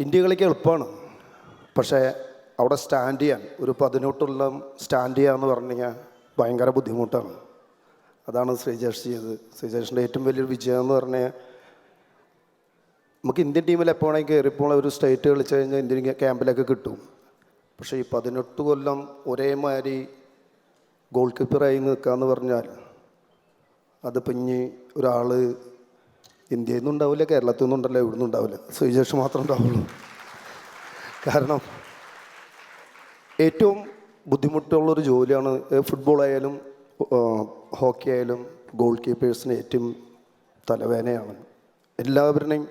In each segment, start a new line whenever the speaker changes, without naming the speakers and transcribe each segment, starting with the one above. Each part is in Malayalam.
ഇന്ത്യ കളിക്ക് എളുപ്പമാണ്. പക്ഷേ അവിടെ സ്റ്റാൻഡ് ചെയ്യാൻ ഒരു പതിനെട്ടുള്ള സ്റ്റാൻഡ് ചെയ്യാന്ന് പറഞ്ഞു കഴിഞ്ഞാൽ ഭയങ്കര ബുദ്ധിമുട്ടാണ്. അതാണ് ശ്രീജേഷ് ചെയ്തത്. ശ്രീജേഷിന്റെ ഏറ്റവും വലിയൊരു വിജയം എന്ന് പറഞ്ഞാൽ നമുക്ക് ഇന്ത്യൻ ടീമിൽ എപ്പോഴാണെങ്കിൽ കയറിപ്പോൾ ഒരു സ്റ്റേറ്റ് കളിച്ചു കഴിഞ്ഞാൽ ഇന്ത്യൻ ക്യാമ്പിലൊക്കെ കിട്ടും. പക്ഷേ ഈ പതിനെട്ട് കൊല്ലം ഒരേമാതിരി ഗോൾ കീപ്പറായി നിൽക്കുക എന്ന് പറഞ്ഞാൽ അതിപ്പോൾ ഇനി ഒരാൾ ഇന്ത്യയിൽ നിന്നും ഉണ്ടാവില്ല കേരളത്തിൽ നിന്നും ഉണ്ടല്ലോ ഇവിടെ നിന്നും ഉണ്ടാവില്ല സുവിശേഷം മാത്രം ഉണ്ടാവുള്ളൂ. കാരണം ഏറ്റവും ബുദ്ധിമുട്ടുള്ളൊരു ജോലിയാണ് ഫുട്ബോൾ ആയാലും ഹോക്കി ആയാലും ഗോൾ കീപ്പേഴ്സിന് ഏറ്റവും തലവേദനയാണ്. എല്ലാവരുടെയും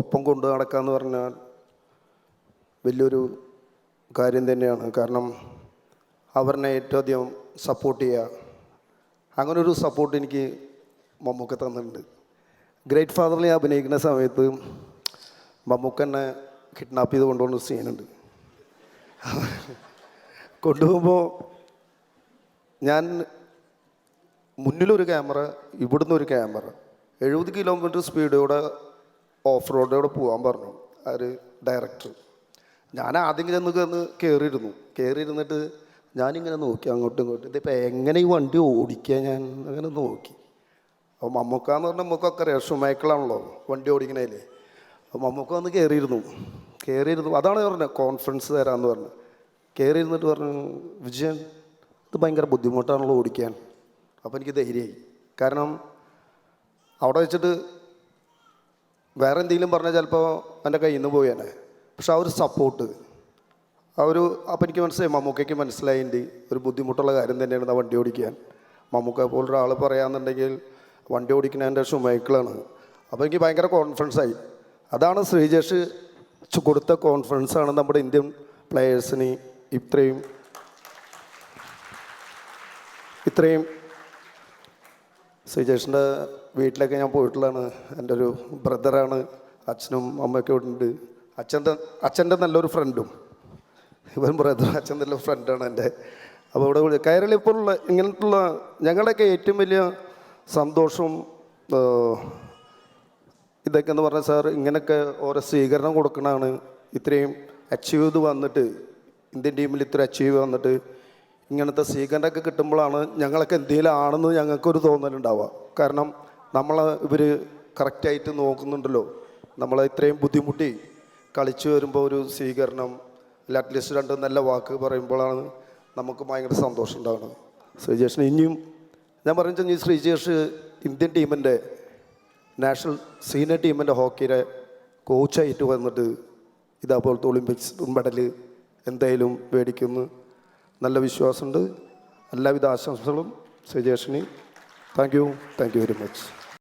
ഒപ്പം കൊണ്ടു നടക്കാമെന്ന് പറഞ്ഞാൽ വലിയൊരു കാര്യം തന്നെയാണ്. കാരണം അവരെ ഏറ്റവും അധികം സപ്പോർട്ട് ചെയ്യുക. അങ്ങനൊരു സപ്പോർട്ട് എനിക്ക് മമ്മൂക്ക തന്നിട്ടുണ്ട്. ഗ്രേറ്റ് ഫാദറിൽ ഞാൻ അഭിനയിക്കുന്ന സമയത്ത് മമ്മൂക്ക എന്നെ കിഡ്നാപ്പ് ചെയ്ത് കൊണ്ടുപോകുന്ന സീനുണ്ട് കൊണ്ടുപോകുമ്പോൾ ഞാൻ മുന്നിലൊരു ക്യാമറ ഇവിടുന്ന് ഒരു ക്യാമറ എഴുപത് കിലോമീറ്റർ സ്പീഡോടെ ഓഫ് റോഡിലൂടെ പോകാൻ പറഞ്ഞു ഒരു ഡയറക്ടർ ഞാൻ ആദ്യം ചെന്ന് കന്ന് കയറിയിരുന്നു കയറിയിരുന്നിട്ട് ഞാനിങ്ങനെ നോക്കി അങ്ങോട്ടും ഇങ്ങോട്ടും. ഇതിപ്പോൾ എങ്ങനെ ഈ വണ്ടി ഓടിക്കുക ഞാൻ? അങ്ങനെ നോക്കി. അപ്പോൾ മമ്മൂക്ക എന്ന് പറഞ്ഞാൽ നമുക്കൊക്കെ അറിയാം? ഷുമേക്കളാണല്ലോ വണ്ടി ഓടിക്കണേലേ. അപ്പോൾ മമ്മൂക്ക വന്ന് കയറിയിരുന്നു കയറിയിരുന്നു അതാണ് പറഞ്ഞത്. കോൺഫിഡൻസ് തരാമെന്ന് പറഞ്ഞു. കയറിയിരുന്നിട്ട് പറഞ്ഞു വിജയൻ ഇത് ഭയങ്കര ബുദ്ധിമുട്ടാണല്ലോ ഓടിക്കാൻ. അപ്പോൾ എനിക്ക് ധൈര്യമായി. കാരണം അവിടെ വെച്ചിട്ട് വേറെ എന്തെങ്കിലും പറഞ്ഞാൽ ചിലപ്പോൾ എന്റെ കയ്യിൽ നിന്ന് പോയേനെ പക്ഷെ ആ ഒരു സപ്പോർട്ട് ആ ഒരു അപ്പം എനിക്ക് മനസ്സിലായി. മമ്മൂക്കയ്ക്ക് മനസ്സിലായിട്ടുണ്ട് ഒരു ബുദ്ധിമുട്ടുള്ള കാര്യം തന്നെയാണ് ആ വണ്ടി ഓടിക്കാൻ. മമ്മൂക്ക പോലൊരാൾ പറയാന്നുണ്ടെങ്കിൽ വണ്ടി ഓടിക്കുന്നതിന്റെ ഷുമൈക്കിളാണ് അപ്പോൾ എനിക്ക് ഭയങ്കര കോൺഫിഡൻസ് ആയി. അതാണ് ശ്രീജേഷ് കൊടുത്ത കോൺഫിഡൻസ് ആണ് നമ്മുടെ ഇന്ത്യൻ പ്ലെയേഴ്സിന് ഇത്രയും. ഇത്രയും ശ്രീജേഷിന്റെ വീട്ടിലൊക്കെ ഞാൻ പോയിട്ടുള്ളതാണ്. എന്റെ ഒരു ബ്രദറാണ് അച്ഛനും അമ്മയൊക്കെ ഉണ്ട്. അച്ഛന്റെ അച്ഛന്റെ നല്ലൊരു ഫ്രണ്ടും ഇവൻ ബ്രദർ അച്ഛൻ നല്ല ഫ്രണ്ടാണ് എന്റെ. അപ്പോൾ ഇവിടെ കയറിൽ ഇപ്പോൾ ഇങ്ങനത്തുള്ള ഞങ്ങളുടെയൊക്കെ ഏറ്റവും വലിയ സന്തോഷവും ഇതൊക്കെ എന്ന് പറഞ്ഞാൽ സാർ ഇങ്ങനെയൊക്കെ ഓരോ സ്വീകരണം കൊടുക്കണതാണ്. ഇത്രയും അച്ചീവ് ചെയ്ത് വന്നിട്ട് ഇന്ത്യൻ ടീമിൽ ഇത്ര അച്ചീവ് വന്നിട്ട് ഇങ്ങനത്തെ സ്വീകരണമൊക്കെ കിട്ടുമ്പോഴാണ് ഞങ്ങളൊക്കെ എന്തെങ്കിലും ആണെന്ന് ഞങ്ങൾക്കൊരു തോന്നലുണ്ടാവുക. കാരണം നമ്മൾ ഇവർ കറക്റ്റായിട്ട് നോക്കുന്നുണ്ടല്ലോ. നമ്മൾ ഇത്രയും ബുദ്ധിമുട്ടി കളിച്ചു വരുമ്പോൾ ഒരു സ്വീകരണം അല്ല അറ്റ്ലീസ്റ്റ് രണ്ട് നല്ല വാക്ക് പറയുമ്പോഴാണ് നമുക്ക് ഭയങ്കര സന്തോഷം ഉണ്ടാകുന്നത് ശ്രീജേഷൻ ഇനിയും ഞാൻ പറഞ്ഞു ശ്രീജേഷ് ഇന്ത്യൻ ടീമിന്റെ നാഷണൽ സീനിയർ ടീമിന്റെ ഹോക്കിയുടെ കോച്ചായിട്ട് വന്നിട്ട് ഇതേപോലത്തെ ഒളിമ്പിക്സ് മെഡൽ എന്തായാലും മേടിക്കുന്നു നല്ല വിശ്വാസമുണ്ട്. എല്ലാവിധ ആശംസകളും ശ്രീജേഷിന് thank you. Thank you very much.